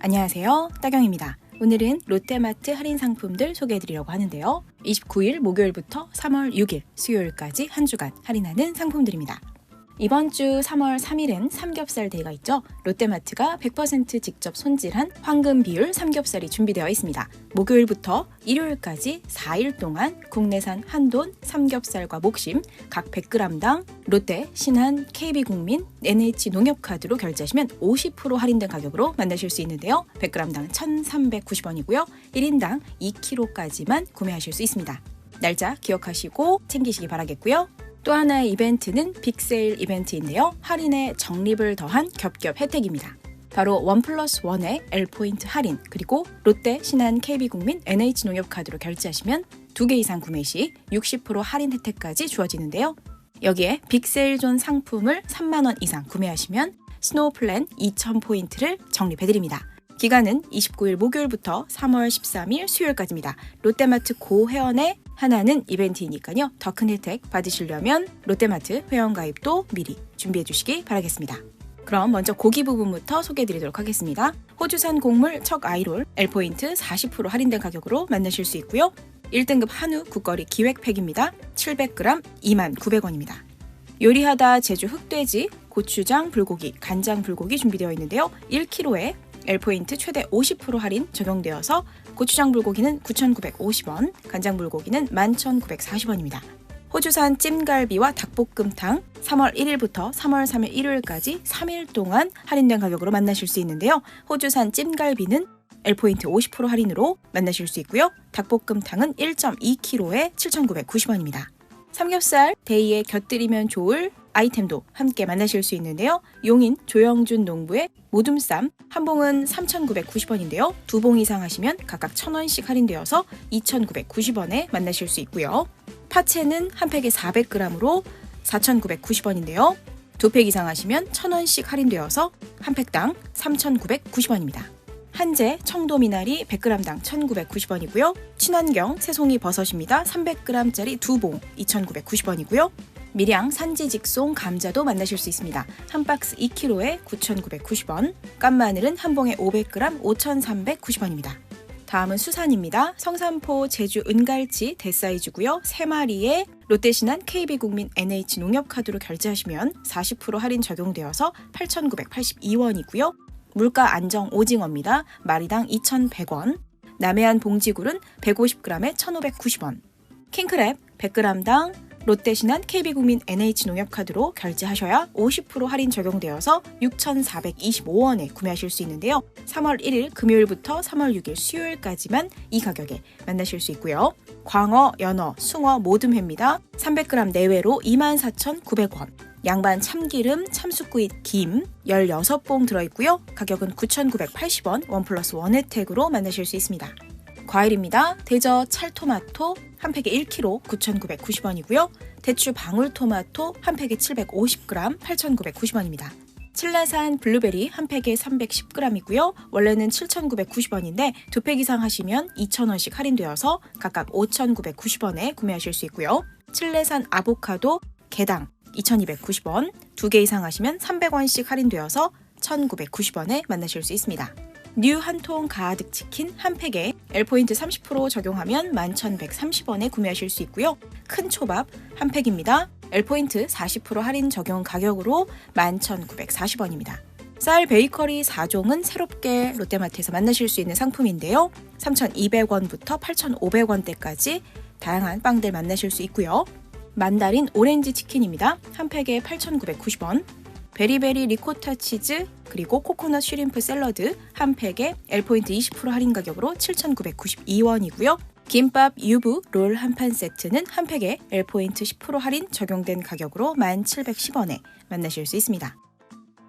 안녕하세요. 따경입니다. 오늘은 롯데마트 할인 상품들 소개해드리려고 하는데요. 29일 목요일부터 3월 6일 수요일까지 한 주간 할인하는 상품들입니다. 이번 주 3월 3일은 삼겹살 데이가 있죠. 롯데마트가 100% 직접 손질한 황금 비율 삼겹살이 준비되어 있습니다. 목요일부터 일요일까지 4일 동안 국내산 한돈 삼겹살과 목심 각 100g당 롯데, 신한, KB국민, NH 농협카드로 결제하시면 50% 할인된 가격으로 만나실 수 있는데요. 100g당 1,390원이고요. 1인당 2kg까지만 구매하실 수 있습니다. 날짜 기억하시고 챙기시기 바라겠고요. 또 하나의 이벤트는 빅세일 이벤트인데요. 할인에 적립을 더한 겹겹 혜택입니다. 바로 원 플러스 원의 L포인트 할인 그리고 롯데, 신한, KB국민, NH농협카드로 결제하시면 두 개 이상 구매 시 60% 할인 혜택까지 주어지는데요. 여기에 빅세일존 상품을 3만원 이상 구매하시면 스노우 플랜 2000포인트를 적립해드립니다. 기간은 29일 목요일부터 3월 13일 수요일까지입니다. 롯데마트 고회원의 하나는 이벤트이니까요. 더 큰 혜택 받으시려면 롯데마트 회원 가입도 미리 준비해 주시기 바라겠습니다. 그럼 먼저 고기 부분부터 소개해 드리도록 하겠습니다. 호주산 곡물 척 아이롤 L포인트 40% 할인된 가격으로 만나실 수 있고요. 1등급 한우 국거리 기획팩입니다. 700g 29,900원입니다. 요리하다 제주 흑돼지, 고추장 불고기, 간장 불고기 준비되어 있는데요. 1kg에 L포인트 최대 50% 할인 적용되어서 고추장 불고기는 9,950원, 간장 불고기는 11,940원입니다. 호주산 찜갈비와 닭볶음탕 3월 1일부터 3월 3일 일요일까지 3일 동안 할인된 가격으로 만나실 수 있는데요. 호주산 찜갈비는 L포인트 50% 할인으로 만나실 수 있고요. 닭볶음탕은 1.2kg에 7,990원입니다. 삼겹살 데이에 곁들이면 좋을 아이템도 함께 만나실 수 있는데요. 용인 조영준 농부의 모둠쌈 한 봉은 3,990원인데요. 두 봉 이상 하시면 각각 1,000원씩 할인되어서 2,990원에 만나실 수 있고요. 파채는 한 팩에 400g으로 4,990원인데요. 두 팩 이상 하시면 1,000원씩 할인되어서 한 팩당 3,990원입니다. 한재 청도 미나리 100g당 1,990원이고요. 친환경 새송이 버섯입니다. 300g짜리 두 봉 2,990원이고요. 밀양 산지 직송 감자도 만나실 수 있습니다. 한 박스 2kg에 9,990원. 깐마늘은 한 봉에 500g 5,390원입니다. 다음은 수산입니다. 성산포 제주 은갈치 대사이즈고요. 3마리에 롯데신한 KB국민 NH 농협카드로 결제하시면 40% 할인 적용되어서 8,982원이고요. 물가 안정 오징어입니다. 마리당 2,100원. 남해안 봉지굴은 150g에 1,590원. 킹크랩 100g당 롯데신한 KB국민 NH농협카드로 결제하셔야 50% 할인 적용되어서 6,425원에 구매하실 수 있는데요. 3월 1일 금요일부터 3월 6일 수요일까지만 이 가격에 만나실 수 있고요. 광어, 연어, 숭어, 모듬 회입니다. 300g 내외로 24,900원. 양반 참기름, 참숯구이, 김 16봉 들어있고요. 가격은 9,980원, 원 플러스 원 혜택으로 만나실 수 있습니다. 과일입니다. 대저 찰토마토 한 팩에 1kg 9,990원이고요. 대추 방울토마토 한 팩에 750g 8,990원입니다. 칠레산 블루베리 한 팩에 310g이고요. 원래는 7,990원인데 두 팩 이상 하시면 2,000원씩 할인되어서 각각 5,990원에 구매하실 수 있고요. 칠레산 아보카도 개당 2,290원, 두 개 이상 하시면 300원씩 할인되어서 1,990원에 만나실 수 있습니다. 뉴 한통 가득 치킨 한 팩에 L포인트 30% 적용하면 11,130원에 구매하실 수 있고요. 큰 초밥 한 팩입니다. L포인트 40% 할인 적용 가격으로 11,940원입니다. 쌀 베이커리 4종은 새롭게 롯데마트에서 만나실 수 있는 상품인데요. 3,200원부터 8,500원대까지 다양한 빵들 만나실 수 있고요. 만다린 오렌지 치킨입니다. 한 팩에 8,990원. 베리베리 리코타 치즈 그리고 코코넛 슈림프 샐러드 한 팩에 L포인트 20% 할인 가격으로 7,992원이고요. 김밥 유부 롤 한 판 세트는 한 팩에 L포인트 10% 할인 적용된 가격으로 1,710원에 만나실 수 있습니다.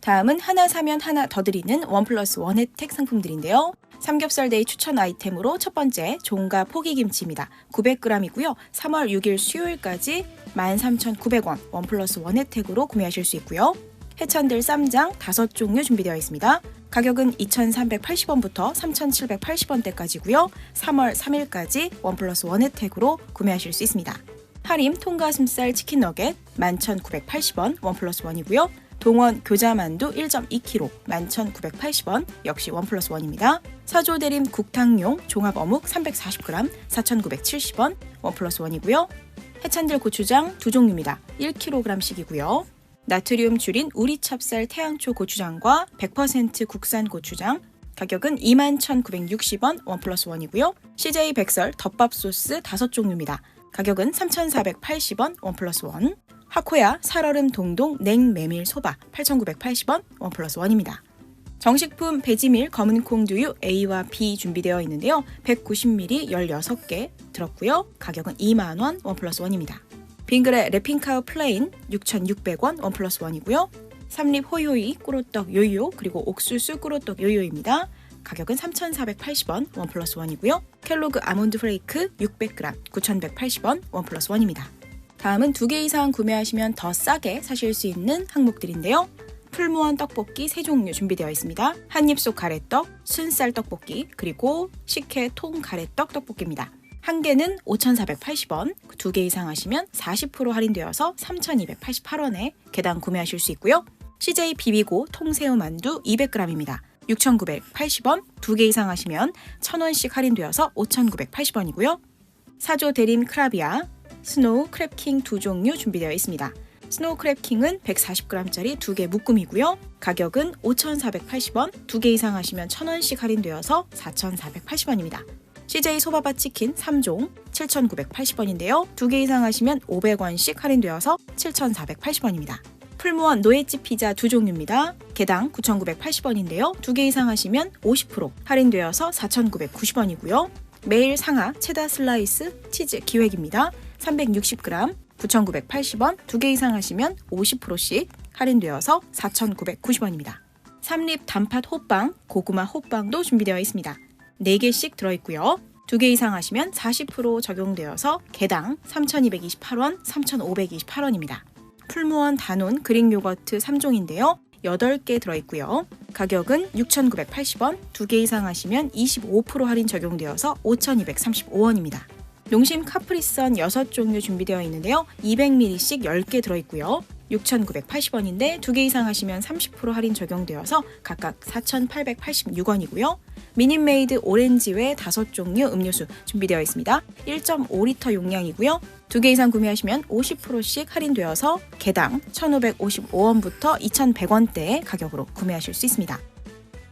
다음은 하나 사면 하나 더 드리는 원 플러스 원 혜택 상품들인데요. 삼겹살 데이 추천 아이템으로 첫 번째 종가 포기김치입니다. 900g이고요. 3월 6일 수요일까지 13,900원 원 플러스 원 혜택으로 구매하실 수 있고요. 해찬들 쌈장 5종류 준비되어 있습니다. 가격은 2,380원부터 3,780원대까지고요. 3월 3일까지 원 플러스 원 혜택으로 구매하실 수 있습니다. 하림 통가슴살 치킨 너겟 11,980원 원 플러스 원이고요. 동원 교자만두 1.2kg 11,980원 역시 원 플러스 원입니다. 사조 대림 국탕용 종합 어묵 340g 4,970원 원 플러스 원이고요. 해찬들 고추장 두 종류입니다. 1kg씩이고요. 나트륨 줄인 우리 찹쌀 태양초 고추장과 100% 국산 고추장 가격은 21,960원 원 플러스 원이고요. CJ 백설 덮밥 소스 5종류입니다. 가격은 3,480원 원 플러스 원. 하코야 살얼음 동동 냉메밀 소바 8,980원 원 플러스 원입니다. 정식품 배지밀 검은콩 두유 A와 B 준비되어 있는데요. 190ml 16개 들었고요. 가격은 2만원 원 플러스 원입니다. 빙그레 래핑카우 플레인 6,600원 원 플러스 원이고요. 삼립 호요이 꾸로떡 요요 그리고 옥수수 꾸로떡 요요입니다. 가격은 3,480원 원 플러스 원이고요. 켈로그 아몬드 프레이크 600g 9,180원 원 플러스 원입니다. 다음은 두 개 이상 구매하시면 더 싸게 사실 수 있는 항목들인데요. 풀무원 떡볶이 세 종류 준비되어 있습니다. 한입 속 가래떡, 순살 떡볶이, 그리고 식혜 통 가래떡 떡볶이입니다. 한 개는 5,480원, 두 개 이상 하시면 40% 할인되어서 3,288원에 개당 구매하실 수 있고요. CJ 비비고 통새우 만두 200g입니다. 6,980원, 두 개 이상 하시면 1,000원씩 할인되어서 5,980원이고요. 사조 대림 크라비아, 스노우 크랩킹 두 종류 준비되어 있습니다. 스노우 크랩킹은 140g짜리 두 개 묶음이고요. 가격은 5,480원, 두 개 이상 하시면 1,000원씩 할인되어서 4,480원입니다. CJ 소바바 치킨 3종 7,980원인데요. 두 개 이상 하시면 500원씩 할인되어서 7,480원입니다. 풀무원 노예집 피자 두 종류입니다. 개당 9,980원인데요. 두 개 이상 하시면 50% 할인되어서 4,990원이고요. 매일 상하 체다 슬라이스 치즈 기획입니다. 360g 9,980원, 두 개 이상 하시면 50%씩 할인되어서 4,990원입니다. 삼립 단팥 호빵, 고구마 호빵도 준비되어 있습니다. 4개씩 들어있고요. 두개 이상 하시면 40% 적용되어서 개당 3,228원, 3,528원입니다. 풀무원 단온 그릭 요거트 3종인데요. 8개 들어있고요. 가격은 6,980원, 두개 이상 하시면 25% 할인 적용되어서 5,235원입니다. 농심 카프리선 6종류 준비되어 있는데요. 200ml씩 10개 들어있고요. 6,980원인데 두 개 이상 하시면 30% 할인 적용되어서 각각 4,886원이고요. 미니메이드 오렌지회 5종류 음료수 준비되어 있습니다. 1.5리터 용량이고요. 두 개 이상 구매하시면 50%씩 할인되어서 개당 1,555원부터 2,100원대의 가격으로 구매하실 수 있습니다.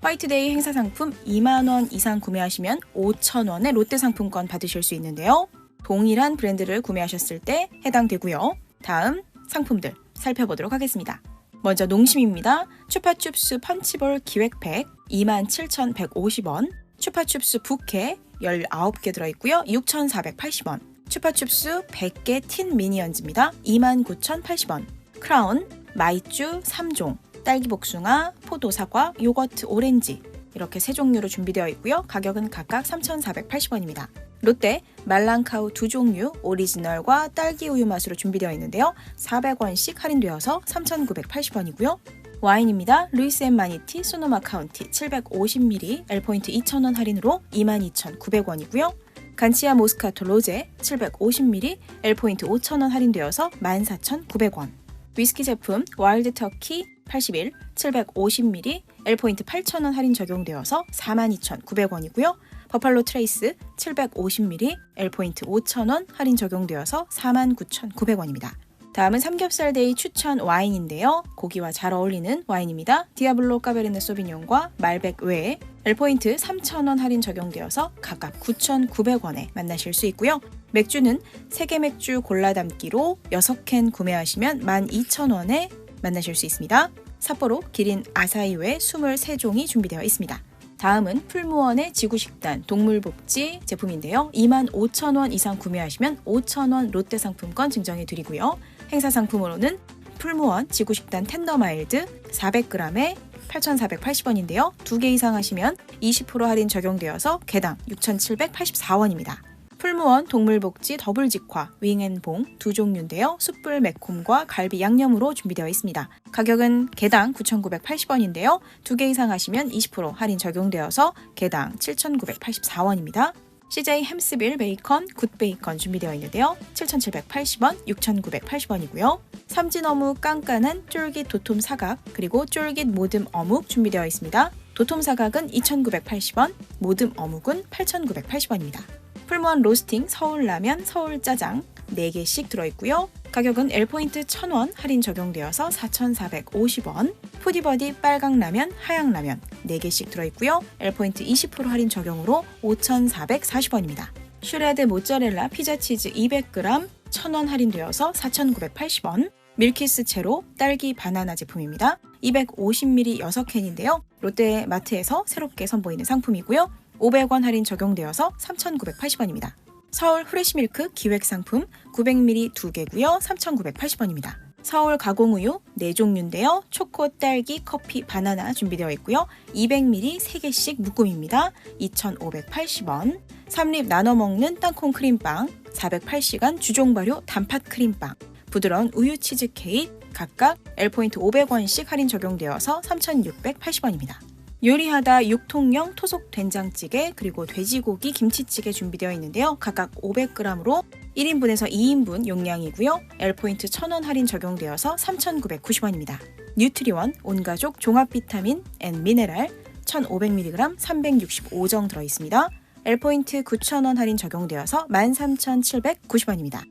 화이트데이 행사 상품 2만원 이상 구매하시면 5천원의 롯데 상품권 받으실 수 있는데요. 동일한 브랜드를 구매하셨을 때 해당되고요. 다음 상품들 살펴보도록 하겠습니다. 먼저 농심입니다. 추파춥스 펀치볼 기획팩 27,150원, 추파춥스 부케 19개 들어있고요. 6,480원, 추파춥스 100개 틴 미니언즈입니다. 29,080원, 크라운 마이쮸 3종 딸기 복숭아, 포도 사과, 요거트 오렌지 이렇게 세 종류로 준비되어 있고요. 가격은 각각 3,480원입니다. 롯데 말랑카우 두 종류 오리지널과 딸기 우유 맛으로 준비되어 있는데요. 400원씩 할인되어서 3,980원이고요. 와인입니다. 루이스 앤 마니티 소노마 카운티 750ml L포인트 2,000원 할인으로 22,900원이고요. 간치아 모스카토 로제 750ml L포인트 5,000원 할인되어서 14,900원. 위스키 제품 와일드 터키 81 750ml L포인트 8,000원 할인 적용되어서 42,900원이고요. 버팔로 트레이스 750ml L포인트 5,000원 할인 적용되어서 49,900원입니다. 다음은 삼겹살 데이 추천 와인인데요. 고기와 잘 어울리는 와인입니다. 디아블로 까베르네 소비뇽과 말백 외에 L포인트 3,000원 할인 적용되어서 각각 9,900원에 만나실 수 있고요. 맥주는 세계 맥주 골라 담기로 6캔 구매하시면 12,000원에 만나실 수 있습니다. 삿포로 기린 아사히외 23종이 준비되어 있습니다. 다음은 풀무원의 지구식단 동물복지 제품인데요. 25,000원 이상 구매하시면 5,000원 롯데 상품권 증정해 드리고요. 행사 상품으로는 풀무원 지구식단 텐더마일드 400g에 8,480원인데요. 두 개 이상 하시면 20% 할인 적용되어서 개당 6,784원입니다. 풀무원 동물복지 더블 직화 윙앤봉 두 종류인데요. 숯불 매콤과 갈비 양념으로 준비되어 있습니다. 가격은 개당 9,980원인데요. 두 개 이상 하시면 20% 할인 적용되어서 개당 7,984원입니다. CJ 햄스빌 베이컨, 굿 베이컨 준비되어 있는데요. 7,780원, 6,980원이고요. 삼진 어묵 깐깐한 쫄깃 도톰 사각, 그리고 쫄깃 모듬 어묵 준비되어 있습니다. 도톰 사각은 2,980원, 모듬 어묵은 8,980원입니다. 풀무원 로스팅 서울라면, 서울짜장 4개씩 들어있고요. 가격은 L포인트 1,000원 할인 적용되어서 4,450원. 푸디버디 빨강라면, 하양라면 4개씩 들어있고요. L포인트 20% 할인 적용으로 5,440원입니다. 슈레드 모짜렐라 피자치즈 200g 1,000원 할인되어서 4,980원. 밀키스 채로 딸기 바나나 제품입니다. 250ml 6캔인데요. 롯데마트에서 새롭게 선보이는 상품이고요. 500원 할인 적용되어서 3,980원입니다. 서울 후레시밀크 기획 상품 900ml 2개고요. 3,980원입니다. 서울 가공우유 4종류인데요. 초코, 딸기, 커피, 바나나 준비되어 있고요. 200ml 3개씩 묶음입니다. 2,580원. 삼립 나눠 먹는 땅콩 크림빵 408시간 주종 발효 단팥 크림빵 부드러운 우유 치즈 케이크 각각 L포인트 500원씩 할인 적용되어서 3,680원입니다. 요리하다 육통령 토속 된장찌개 그리고 돼지고기 김치찌개 준비되어 있는데요. 각각 500g으로 1인분에서 2인분 용량이고요. L포인트 1000원 할인 적용되어서 3,990원입니다. 뉴트리원 온가족 종합 비타민 앤 미네랄 1,500mg 365정 들어 있습니다. L포인트 9,000원 할인 적용되어서 13,790원입니다.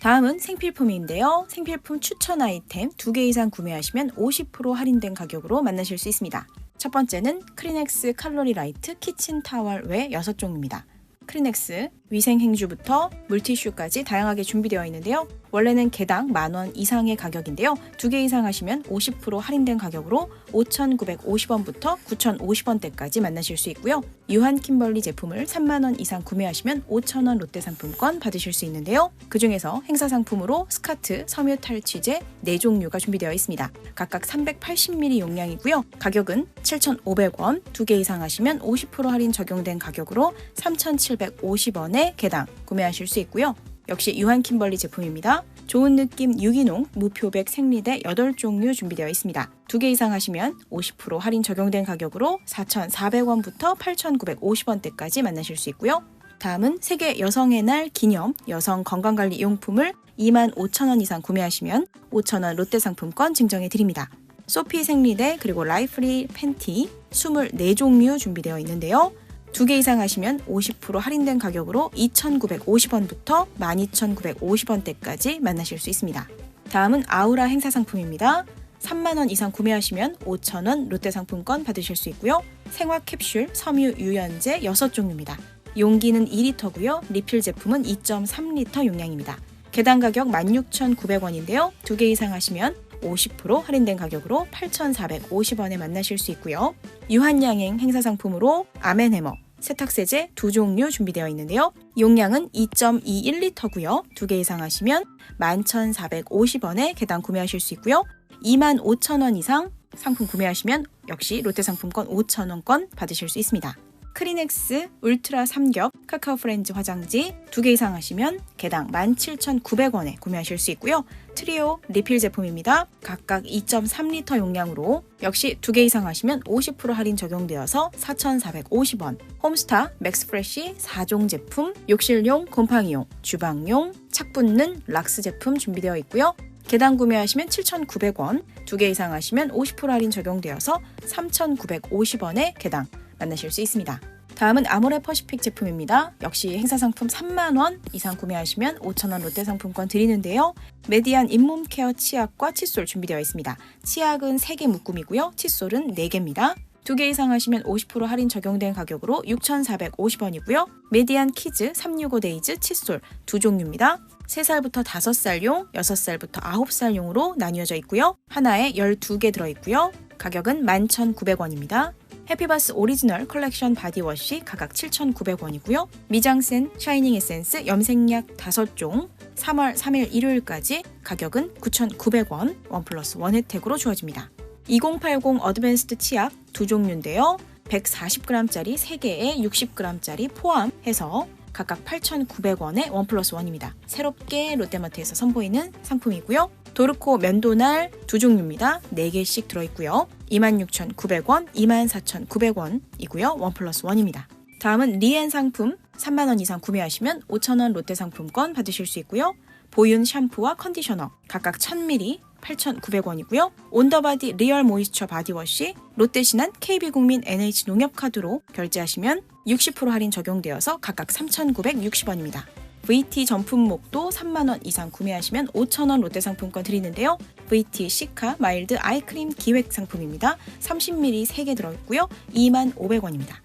다음은 생필품인데요. 생필품 추천 아이템 2개 이상 구매하시면 50% 할인된 가격으로 만나실 수 있습니다. 첫 번째는 크리넥스 칼로리 라이트 키친 타월 외 6종입니다. 크리넥스 위생행주부터 물티슈까지 다양하게 준비되어 있는데요. 원래는 개당 만 원 이상의 가격인데요. 두 개 이상 하시면 50% 할인된 가격으로 5,950원부터 9,050원대까지 만나실 수 있고요. 유한 킴벌리 제품을 3만 원 이상 구매하시면 5,000원 롯데 상품권 받으실 수 있는데요. 그 중에서 행사 상품으로 스카트, 섬유 탈취제 4종류가 준비되어 있습니다. 각각 380ml 용량이고요. 가격은 7,500원, 두 개 이상 하시면 50% 할인 적용된 가격으로 3,750원에 개당 구매하실 수 있고요. 역시 유한 킴벌리 제품입니다. 좋은 느낌 유기농 무표백 생리대 8종류 준비되어 있습니다. 두개 이상 하시면 50% 할인 적용된 가격으로 4,400원부터 8,950원대까지 만나실 수 있고요. 다음은 세계 여성의 날 기념 여성 건강관리 용품을 25,000원 이상 구매하시면 5,000원 롯데 상품권 증정해 드립니다. 소피 생리대 그리고 라이프리 팬티 24종류 준비되어 있는데요. 두 개 이상 하시면 50% 할인된 가격으로 2,950원부터 12,950원대까지 만나실 수 있습니다. 다음은 아우라 행사 상품입니다. 3만원 이상 구매하시면 5,000원 롯데 상품권 받으실 수 있고요. 생화 캡슐 섬유 유연제 6종류입니다. 용기는 2리터고요. 리필 제품은 2.3리터 용량입니다. 개당 가격 16,900원인데요. 두 개 이상 하시면 50% 할인된 가격으로 8,450원에 만나실 수 있고요. 유한양행 행사 상품으로 아멘해머 세탁세제 두 종류 준비되어 있는데요. 용량은 2.21리터고요. 두 개 이상 하시면 11,450원에 개당 구매하실 수 있고요. 25,000원 이상 상품 구매하시면 역시 롯데 상품권 5,000원권 받으실 수 있습니다. 크리넥스 울트라 삼겹 카카오 프렌즈 화장지 두개 이상 하시면 개당 17,900원에 구매하실 수 있고요. 트리오 리필 제품입니다. 각각 2.3리터 용량으로 역시 두개 이상 하시면 50% 할인 적용되어서 4,450원. 홈스타 맥스프레쉬 4종 제품 욕실용, 곰팡이용, 주방용, 착 붙는 락스 제품 준비되어 있고요. 개당 구매하시면 7,900원, 두개 이상 하시면 50% 할인 적용되어서 3,950원에 개당 만나실 수 있습니다. 다음은 아모레 퍼시픽 제품입니다. 역시 행사 상품 3만원 이상 구매하시면 5천원 롯데 상품권 드리는데요. 메디안 잇몸 케어 치약과 칫솔 준비되어 있습니다. 치약은 3개 묶음이고요. 칫솔은 4개입니다. 두개 이상 하시면 50% 할인 적용된 가격으로 6,450원이고요. 메디안 키즈 365데이즈 칫솔 두 종류입니다. 3살부터 5살용, 6살부터 9살용으로 나뉘어져 있고요. 하나에 12개 들어있고요. 가격은 11,900원입니다. 해피바스 오리지널 컬렉션 바디워시 가격 7,900원이고요. 미장센 샤이닝 에센스 염색약 5종 3월 3일 일요일까지 가격은 9,900원 원 플러스 원 혜택으로 주어집니다. 2080 어드밴스드 치약 두 종류인데요. 140g짜리 3개에 60g짜리 포함해서 각각 8,900원에 원 플러스 원입니다. 새롭게 롯데마트에서 선보이는 상품이고요. 도르코 면도날 두 종류입니다. 4개씩 들어있고요. 26,900원, 24,900원이고요. 원 플러스 원입니다. 다음은 리엔 상품 3만원 이상 구매하시면 5천원 롯데 상품권 받으실 수 있고요. 보윤 샴푸와 컨디셔너 각각 1000ml 8,900원이고요. 온더바디 리얼 모이스처 바디워시 롯데신한 KB국민 NH 농협카드로 결제하시면 60% 할인 적용되어서 각각 3,960원입니다. VT 전품목도 3만원 이상 구매하시면 5천원 롯데 상품권 드리는데요. VT 시카 마일드 아이크림 기획 상품입니다. 30ml 3개 들어있고요. 2만 500원입니다.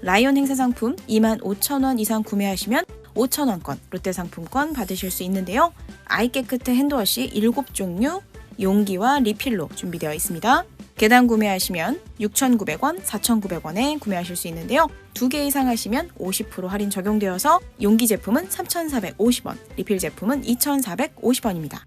라이온 행사 상품 2만 5천원 이상 구매하시면 5천원권 롯데 상품권 받으실 수 있는데요. 아이 깨끗해 핸드워시 7종류 용기와 리필로 준비되어 있습니다. 계단 구매하시면 6,900원, 4,900원에 구매하실 수 있는데요. 두 개 이상 하시면 50% 할인 적용되어서 용기 제품은 3,450원, 리필 제품은 2,450원입니다.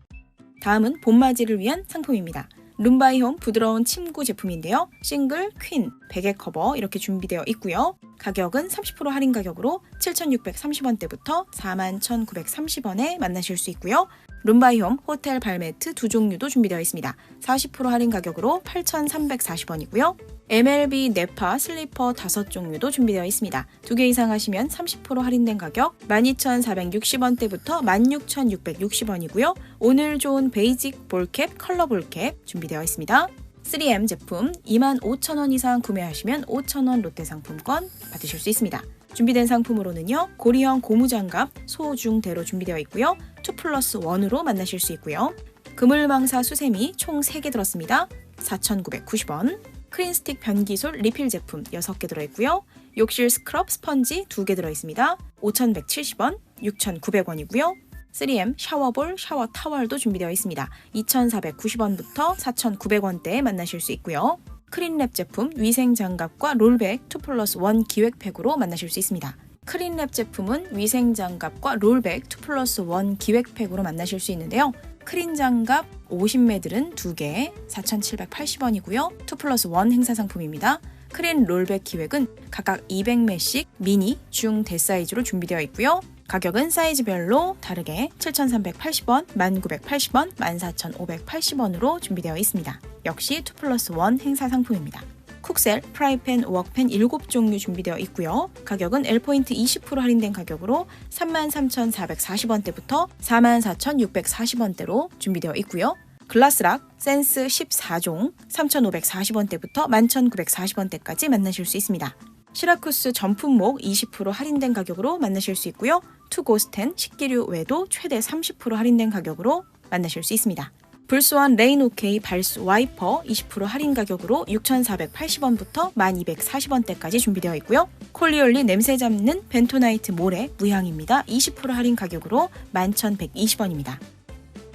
다음은 봄맞이를 위한 상품입니다. 룸바이홈 부드러운 침구 제품인데요. 싱글, 퀸, 베개 커버 이렇게 준비되어 있고요. 가격은 30% 할인 가격으로 7,630원대부터 41,930원에 만나실 수 있고요. 룸바이홈 호텔 발매트 두 종류도 준비되어 있습니다. 40% 할인 가격으로 8,340원이고요. MLB 네파 슬리퍼 5종류도 준비되어 있습니다. 두 개 이상 하시면 30% 할인된 가격 12,460원대부터 16,660원이고요. 오늘 좋은 베이직 볼캡, 컬러 볼캡 준비되어 있습니다. 3M 제품 25,000원 이상 구매하시면 5,000원 롯데 상품권 받으실 수 있습니다. 준비된 상품으로는요. 고리형 고무장갑 소중대로 준비되어 있고요. 2 플러스 1으로 만나실 수 있고요. 그물망사 수세미 총 3개 들었습니다. 4,990원. 크린스틱 변기솔 리필 제품 6개 들어있고요. 욕실 스크럽 스펀지 2개 들어있습니다. 5,170원, 6,900원이고요. 3M 샤워볼, 샤워 타월도 준비되어 있습니다. 2,490원부터 4,900원대에 만나실 수 있고요. 크린랩 제품 위생 장갑과 롤백 2 플러스 1 기획팩으로 만나실 수 있습니다. 크린랩 제품은 위생 장갑과 롤백 2 플러스 1 기획팩으로 만나실 수 있는데요. 크린 장갑 50매들은 2개 4,780원이고요. 2 플러스 1 행사 상품입니다. 크린 롤백 기획은 각각 200매씩 미니, 중, 대 사이즈로 준비되어 있고요. 가격은 사이즈별로 다르게 7,380원, 1,980원, 14,580원으로 준비되어 있습니다. 역시 2 플러스 1 행사 상품입니다. 쿡셀, 프라이팬, 웍팬 7종류 준비되어 있고요. 가격은 L포인트 20% 할인된 가격으로 33,440원대부터 44,640원대로 준비되어 있고요. 글라스락, 센스 14종 3,540원대부터 11,940원대까지 만나실 수 있습니다. 시라쿠스 전품목 20% 할인된 가격으로 만나실 수 있고요. 투고스텐 식기류 외도 최대 30% 할인된 가격으로 만나실 수 있습니다. 불스원 레인 오케이 발수 와이퍼 20% 할인 가격으로 6,480원부터 1,240원대까지 준비되어 있고요. 콜리올리 냄새 잡는 벤토나이트 모래 무향입니다. 20% 할인 가격으로 11,120원입니다.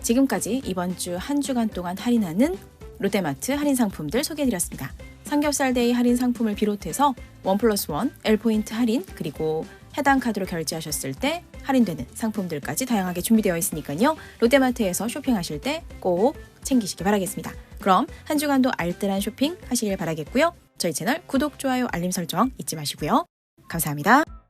지금까지 이번 주 한 주간 동안 할인하는 롯데마트 할인 상품들 소개해드렸습니다. 삼겹살 데이 할인 상품을 비롯해서 원 플러스 원, L포인트 할인, 그리고 해당 카드로 결제하셨을 때 할인되는 상품들까지 다양하게 준비되어 있으니까요. 롯데마트에서 쇼핑하실 때 꼭 챙기시기 바라겠습니다. 그럼 한 주간도 알뜰한 쇼핑 하시길 바라겠고요. 저희 채널 구독, 좋아요, 알림 설정 잊지 마시고요. 감사합니다.